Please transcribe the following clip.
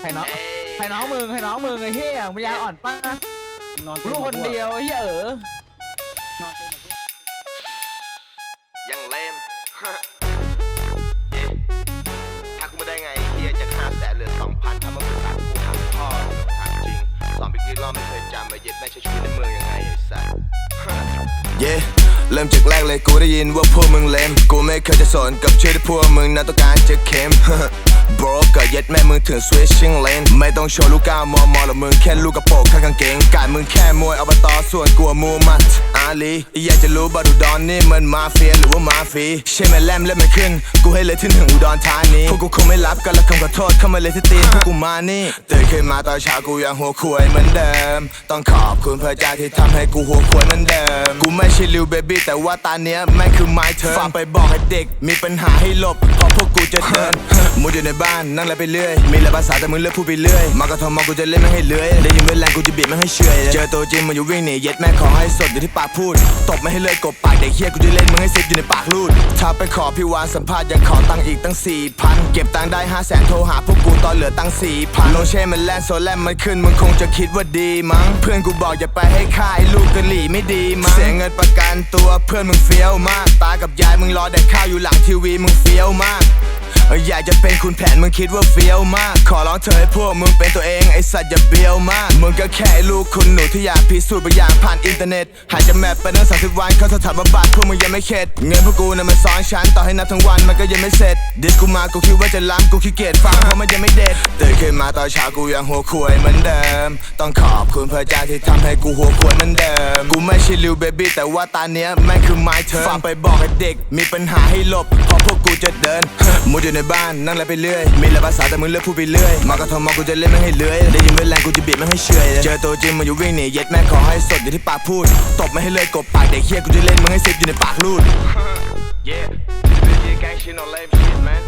ใครน้องใครน้องมึงใครน้องมึงไอ้เหี้ยมึงยาอ่อนป้านอนลูกคนเดียวไอ้เหี้ยเออยังเลมเย้ถ้ากูไม่ได้ไงเฮียจากห้าแสนเหลือสองพันทำมาเป็นตัดกูหักพ่อถามจริงสอนไปกี่รอบไม่เคยจำมาเย็ดแม่งใช้ชีวิตในเมืองยังไงไอ้สัสเย้ เริ่มจากแรกเลยกูได้ยินว่าพวกมึงเลมกูไม่เคยจะสนกับชื่อที่พวกมึงนั้นต้องการจะเข้ม Bro ก็เย็ดแม่มึงถึง switching lane ไม่ต้องโชว์ลูกก้าวมอมอหรอกมึงแค่ลูกกระโปรงข้างกางเกงกายมึงแค่มวยอบตส่วนกลัวมูมัด ลีอยากจะรู้บาดูดอนนี่มันมาเฟียหรือว่ามาฟีใช่ไหมแลมเล่นไม่ขึ้น กูให้เลยที่ถึงอุดรธานีพวกกูคงไม่รับกันและคำขอโทษเข้ามาเลยที่ตีนพวกกูมานี่ตื่นขึ้นมาตอนเช้ากูยังหัวควยเหมือนเดิม ต้องขอบคุณพระเจ้าที่ทำให้กูหัวควยเหมือนเดิม กูไม่ใช่ลิวเบบี้แต่ว่าตาเนี้ยแม่งคือ my turn ฝากไปบอกให้เด็กมีปัญหาให้หลบเพราะพวกกูจะเดิน มุดอยู่ในบ้านนั่งอะไรไปเรื่อย มีหลายภาษาแต่มึงเลือกพูดไปเรื่อย มากระทอมมากูจะเล่นไม่ให้เลื้อยได้ยินเวลากูจะบีบไม่ให้เฉอยเจอตัวจริงมึงอยู่วิ่งหนีเย็ดแม่ขอให้สดอยู่ที่ปากพูด ตบไม่ให้เลือยกบปากเด็กเฮียกูจะเล่นมึงให้ซิดอยู่ในปากรูด ถ้าไปขอพี่วานสัมภาษณ์ยังขอตังค์อีกตั้งสี่พันเก็บตังค์ได้ห้าแสนโทรหาพวกกูตอนเหลือตังค์สี่พันโลเช่มันแลนโซแลมมันขึ้นมึงคงจะคิดว่าดีมั้ง เพื่อนกูบอกอย่าไปให้ค่ายลูกกะหลี่ไม่ดีมั้งเสียเงินประกันตัวเพื่อนมึงเฟี้ยวมาก ตากับยายมึงรอแดกข้าวอยู่หลังทีวีมึงเฟี้ยวมาก อยากจะเป็นคุณแผนมึงคิดว่าเฟี้ยวมาก ขอร้องเธอให้พวกมึงเป็นตัวเองไอสัตว์อย่าเบี้ยวมาก มึงก็แค่ลูกคุณหนูที่อยากพิสูจน์บางอย่างผ่านอินเทอร์เน็ต หายจะแมปไปตั้งสามสิบวันเขาสถานบำบัดพวกมึงยังไม่เข็ด เงินพวกกูน่ะมันซ้อนชั้นต่อให้นับทั้งวันมันก็ยังไม่เสร็จ ดิสกูมากูคิดว่าจะล้ำกูขี้เกียจฟังเพราะมันยังไม่เด็ดตื่นขึ้นมาตอนเช้ากูยังหัวควยเหมือนเดิม ต้องขอบคุณพระเจ้าที่ทำให้กูหัวควยเหมือนเดิม กูไม่ใช่ลิวเบบี้แต่ว่าตาเนี้ยแม่งคือ my turn ฝากไปบอกให้เด็กมีปัญหาให้หลบเพราะพวกกูจะเดินมุดอยู่ในบ้านนั่งอะไรไปเรื่อย มีหลายภาษาแต่มึงเลือกพูดไปเรื่อย มากระทอมอกูจะเล่นไม่ให้เลื้อยได้ยินเวลากูจะบีบไม่ให้เฉอยเจอตัวจริงมึงอยู่วิ่งหนีเย็ดแม่ขอให้สดอยู่ที่ปากพูด ตบไม่ให้เลื่อยกบปากเด็กเฮียกูจะเล่นมึงให้ซิปอยู่ในปากรูด Yeah, gang shit no lame shit man